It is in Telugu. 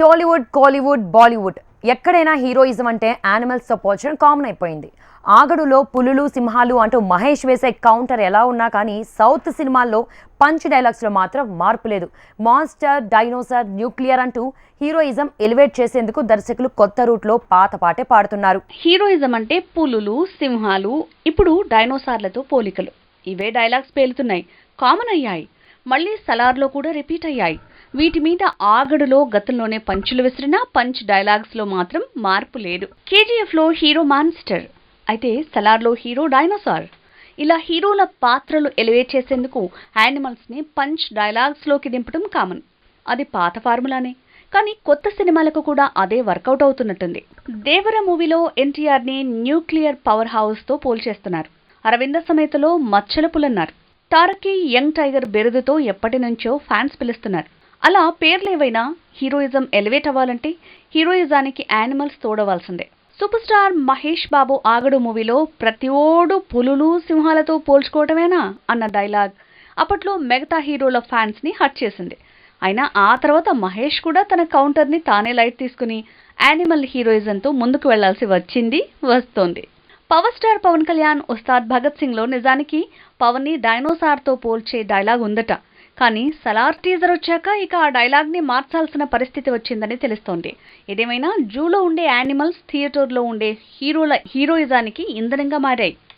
టాలీవుడ్ కాలీవుడ్ బాలీవుడ్. ఎక్కడైనా హీరోయిజం అంటే యానిమల్స్తో పోల్చడం కామన్ అయిపోయింది. ఆగడులో పులులు సింహాలు అంటూ మహేష్ వేసే కౌంటర్ ఎలా ఉన్నా కానీ సౌత్ సినిమాల్లో పంచ్ డైలాగ్స్లో మాత్రం మార్పు లేదు. మాన్స్టర్ డైనోసార్ న్యూక్లియర్ అంటూ హీరోయిజం ఎలివేట్ చేసేందుకు దర్శకులు కొత్త రూట్లో పాత పాటే పాడుతున్నారు. హీరోయిజం అంటే పులులు సింహాలు ఇప్పుడు డైనోసార్లతో పోలికలు. ఇవే డైలాగ్స్ పేలుతున్నాయి. కామన్ అయ్యాయి. మళ్ళీ సలార్లో కూడా రిపీట్ అయ్యాయి. వీటి మీద ఆగడులో గతంలోనే పంచులు విసిరినా పంచ్ డైలాగ్స్లో మాత్రం మార్పు లేదు. కేజీఎఫ్లో హీరో మాన్స్టర్ అయితే సలార్లో హీరో డైనోసార్. ఇలా హీరోల పాత్రలు ఎలివేట్ చేసేందుకు యానిమల్స్ని పంచ్ డైలాగ్స్లోకి దింపడం కామన్. అది పాత ఫార్ములానే కానీ కొత్త సినిమాలకు కూడా అదే వర్కౌట్ అవుతున్నట్టుంది. దేవర మూవీలో ఎన్టీఆర్ని న్యూక్లియర్ పవర్ హౌస్తో పోల్చేస్తున్నారు. అరవింద సమేతలో మచ్చల పులన్నారు. తారకి యంగ్ టైగర్ బిరుదుతో ఎప్పటి నుంచో ఫ్యాన్స్ పిలుస్తున్నారు. అలా పేర్లేవైనా హీరోయిజం ఎలివేట్ అవ్వాలంటే హీరోయిజానికి యానిమల్స్ తోడవలసిందే సూపర్ స్టార్ మహేష్ బాబు ఆగడు మూవీలో ప్రతి ఓడు పులులు సింహాలతో పోల్చుకోవటమేనా అన్న డైలాగ్ అప్పట్లో మిగతా హీరోల ఫ్యాన్స్ని హట్ చేసింది. అయినా ఆ తర్వాత మహేష్ కూడా తన కౌంటర్ని తానే లైట్ తీసుకుని యానిమల్ హీరోయిజంతో ముందుకు వెళ్ళాల్సి వచ్చింది వస్తోంది. పవర్ స్టార్ పవన్ కళ్యాణ్ ఉస్తాద్ భగత్ సింగ్లో నిజానికి పవన్ని డైనోసార్తో పోల్చే డైలాగ్ ఉందట. కానీ సలార్ టీజర్ వచ్చాక ఇక ఆ డైలాగ్ని మార్చాల్సిన పరిస్థితి వచ్చిందని తెలుస్తోంది. ఏదేమైనా జూలో ఉండే యానిమల్స్ థియేటర్లో ఉండే హీరోల హీరోయిజానికి ఇంధనంగా మారాయి.